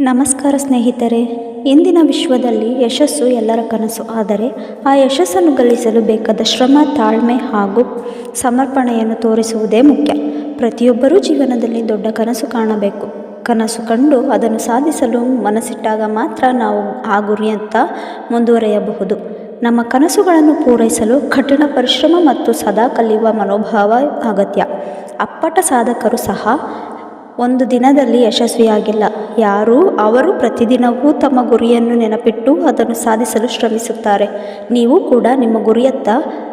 ನಮಸ್ಕಾರ ಸ್ನೇಹಿತರೆ, ಇಂದಿನ ವಿಶ್ವದಲ್ಲಿ ಯಶಸ್ಸು ಎಲ್ಲರ ಕನಸು. ಆದರೆ, ಆ ಯಶಸ್ಸನ್ನು ಗಳಿಸಲು ಬೇಕಾದ ಶ್ರಮ, ತಾಳ್ಮೆ ಹಾಗೂ ಸಮರ್ಪಣೆಯನ್ನು ತೋರಿಸುವುದೇ ಮುಖ್ಯ. ಪ್ರತಿಯೊಬ್ಬರೂ ಜೀವನದಲ್ಲಿ ದೊಡ್ಡ ಕನಸು ಕಾಣಬೇಕು. ಕನಸು ಕಂಡು ಅದನ್ನು ಸಾಧಿಸಲು ಮನಸ್ಸಿಟ್ಟಾಗ ಮಾತ್ರ ನಾವು ಆ ಗುರಿಯತ್ತ ಮುಂದುವರೆಯಬಹುದು. ನಮ್ಮ ಕನಸುಗಳನ್ನು ಪೂರೈಸಲು ಕಠಿಣ ಪರಿಶ್ರಮ ಮತ್ತು ಸದಾ ಕಲಿಯುವ ಮನೋಭಾವ ಅಗತ್ಯ. ಅಪ್ಪಟ ಸಾಧಕರು ಸಹ ಒಂದು ದಿನದಲ್ಲಿ ಯಶಸ್ವಿಯಾಗಿಲ್ಲ. ಯಾರು ಅವರು ಪ್ರತಿದಿನವೂ ತಮ್ಮ ಗುರಿಯನ್ನು ನೆನಪಿಟ್ಟು ಅದನ್ನು ಸಾಧಿಸಲು ಶ್ರಮಿಸುತ್ತಾರೆ. ನೀವು ಕೂಡ ನಿಮ್ಮ ಗುರಿಯತ್ತ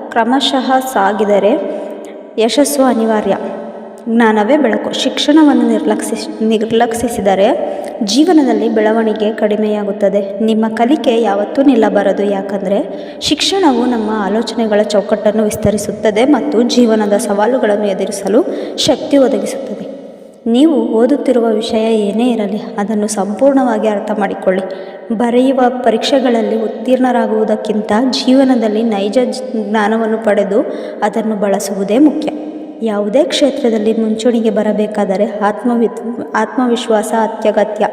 ಕ್ರಮಶಃ ಸಾಗಿದರೆ ಯಶಸ್ಸು ಅನಿವಾರ್ಯ. ಜ್ಞಾನವೇ ಬೆಳಕು. ಶಿಕ್ಷಣವನ್ನು ನಿರ್ಲಕ್ಷಿಸಿ ನಿರ್ಲಕ್ಷಿಸಿದರೆ ಜೀವನದಲ್ಲಿ ಬೆಳವಣಿಗೆ ಕಡಿಮೆಯಾಗುತ್ತದೆ. ನಿಮ್ಮ ಕಲಿಕೆ ಯಾವತ್ತೂ ನಿಲ್ಲಬಾರದು. ಯಾಕಂದರೆ ಶಿಕ್ಷಣವು ನಮ್ಮ ಆಲೋಚನೆಗಳ ಚೌಕಟ್ಟನ್ನು ವಿಸ್ತರಿಸುತ್ತದೆ ಮತ್ತು ಜೀವನದ ಸವಾಲುಗಳನ್ನು ಎದುರಿಸಲು ಶಕ್ತಿ ಒದಗಿಸುತ್ತದೆ. ನೀವು ಓದುತ್ತಿರುವ ವಿಷಯ ಏನೇ ಇರಲಿ, ಅದನ್ನು ಸಂಪೂರ್ಣವಾಗಿ ಅರ್ಥ ಮಾಡಿಕೊಳ್ಳಿ ಬರೆಯುವ ಪರೀಕ್ಷೆಗಳಲ್ಲಿ ಉತ್ತೀರ್ಣರಾಗುವುದಕ್ಕಿಂತ ಜೀವನದಲ್ಲಿ ನೈಜ ಜ್ಞಾನವನ್ನು ಪಡೆದು ಅದನ್ನು ಬಳಸುವುದೇ ಮುಖ್ಯ. ಯಾವುದೇ ಕ್ಷೇತ್ರದಲ್ಲಿ ಮುಂಚೂಣಿಗೆ ಬರಬೇಕಾದರೆ ಆತ್ಮವಿ ಆತ್ಮವಿಶ್ವಾಸ ಅತ್ಯಗತ್ಯ.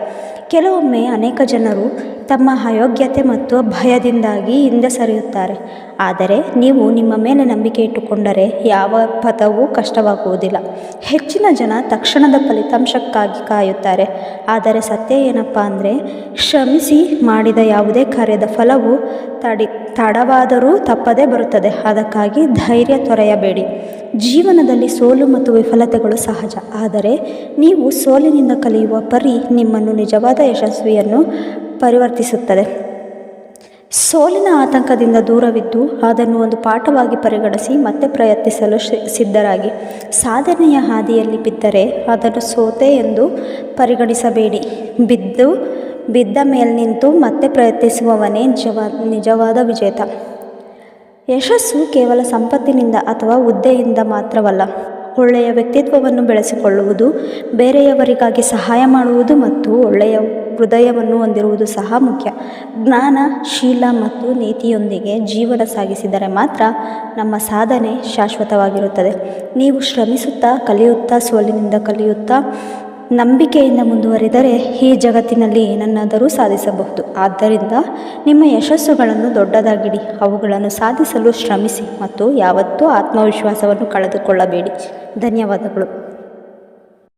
ಕೆಲವೊಮ್ಮೆ ಅನೇಕ ಜನರು ತಮ್ಮ ಅಯೋಗ್ಯತೆ ಮತ್ತು ಭಯದಿಂದಾಗಿ ಹಿಂದೆ ಸರಿಯುತ್ತಾರೆ. ಆದರೆ ನೀವು ನಿಮ್ಮ ಮೇಲೆ ನಂಬಿಕೆ ಇಟ್ಟುಕೊಂಡರೆ ಯಾವ ಪಥವೂ ಕಷ್ಟವಾಗುವುದಿಲ್ಲ. ಹೆಚ್ಚಿನ ಜನ ತಕ್ಷಣದ ಫಲಿತಾಂಶಕ್ಕಾಗಿ ಕಾಯುತ್ತಾರೆ. ಆದರೆ ಸತ್ಯ ಏನಪ್ಪ ಅಂದರೆ, ಶ್ರಮಿಸಿ ಮಾಡಿದ ಯಾವುದೇ ಕಾರ್ಯದ ಫಲವು ತಡಿ, ತಡವಾದರೂ ತಪ್ಪದೇ ಬರುತ್ತದೆ. ಅದಕ್ಕಾಗಿ ಧೈರ್ಯ ತೊರೆಯಬೇಡಿ. ಜೀವನದಲ್ಲಿ ಸೋಲು ಮತ್ತು ವಿಫಲತೆಗಳು ಸಹಜ. ಆದರೆ ನೀವು ಸೋಲಿನಿಂದ ಕಲಿಯುವ ಪರಿ ನಿಮ್ಮನ್ನು ನಿಜವಾದ ಯಶಸ್ವಿಯನ್ನು ಪರಿವರ್ತಿಸುತ್ತದೆ. ಸೋಲಿನ ಆತಂಕದಿಂದ ದೂರವಿದ್ದು ಅದನ್ನು ಒಂದು ಪಾಠವಾಗಿ ಪರಿಗಣಿಸಿ ಮತ್ತೆ ಪ್ರಯತ್ನಿಸಲು ಸಿದ್ಧರಾಗಿ. ಸಾಧನೆಯ ಹಾದಿಯಲ್ಲಿ ಬಿದ್ದರೆ ಅದನ್ನು ಸೋತೆ ಎಂದು ಪರಿಗಣಿಸಬೇಡಿ. ಬಿದ್ದು, ಬಿದ್ದ ಮೇಲೆ ನಿಂತು ಮತ್ತೆ ಪ್ರಯತ್ನಿಸುವವನೇ ನಿಜವಾ ನಿಜವಾದ ವಿಜೇತ. ಯಶಸ್ಸು ಕೇವಲ ಸಂಪತ್ತಿನಿಂದ ಅಥವಾ ಹುದ್ದೆಯಿಂದ ಮಾತ್ರವಲ್ಲ. ಒಳ್ಳೆಯ ವ್ಯಕ್ತಿತ್ವವನ್ನು ಬೆಳೆಸಿಕೊಳ್ಳುವುದು, ಬೇರೆಯವರಿಗಾಗಿ ಸಹಾಯ ಮಾಡುವುದು ಮತ್ತು ಒಳ್ಳೆಯ ಹೃದಯವನ್ನು ಹೊಂದಿರುವುದು ಸಹ ಮುಖ್ಯ. ಜ್ಞಾನ, ಶೀಲ ಮತ್ತು ನೀತಿಯೊಂದಿಗೆ ಜೀವನ ಸಾಗಿಸಿದರೆ ಮಾತ್ರ ನಮ್ಮ ಸಾಧನೆ ಶಾಶ್ವತವಾಗಿರುತ್ತದೆ. ನೀವು ಶ್ರಮಿಸುತ್ತಾ, ಕಲಿಯುತ್ತಾ, ಸೋಲಿನಿಂದ ಕಲಿಯುತ್ತಾ ನಂಬಿಕೆಯಿಂದ ಮುಂದುವರಿದರೆ ಈ ಜಗತ್ತಿನಲ್ಲಿ ಏನನ್ನಾದರೂ ಸಾಧಿಸಬಹುದು. ಆದ್ದರಿಂದ ನಿಮ್ಮ ಯಶಸ್ಸುಗಳನ್ನು ದೊಡ್ಡದಾಗಿಡಿ. ಅವುಗಳನ್ನು ಸಾಧಿಸಲು ಶ್ರಮಿಸಿ ಮತ್ತು ಯಾವತ್ತೂ ಆತ್ಮವಿಶ್ವಾಸವನ್ನು ಕಳೆದುಕೊಳ್ಳಬೇಡಿ. ಧನ್ಯವಾದಗಳು.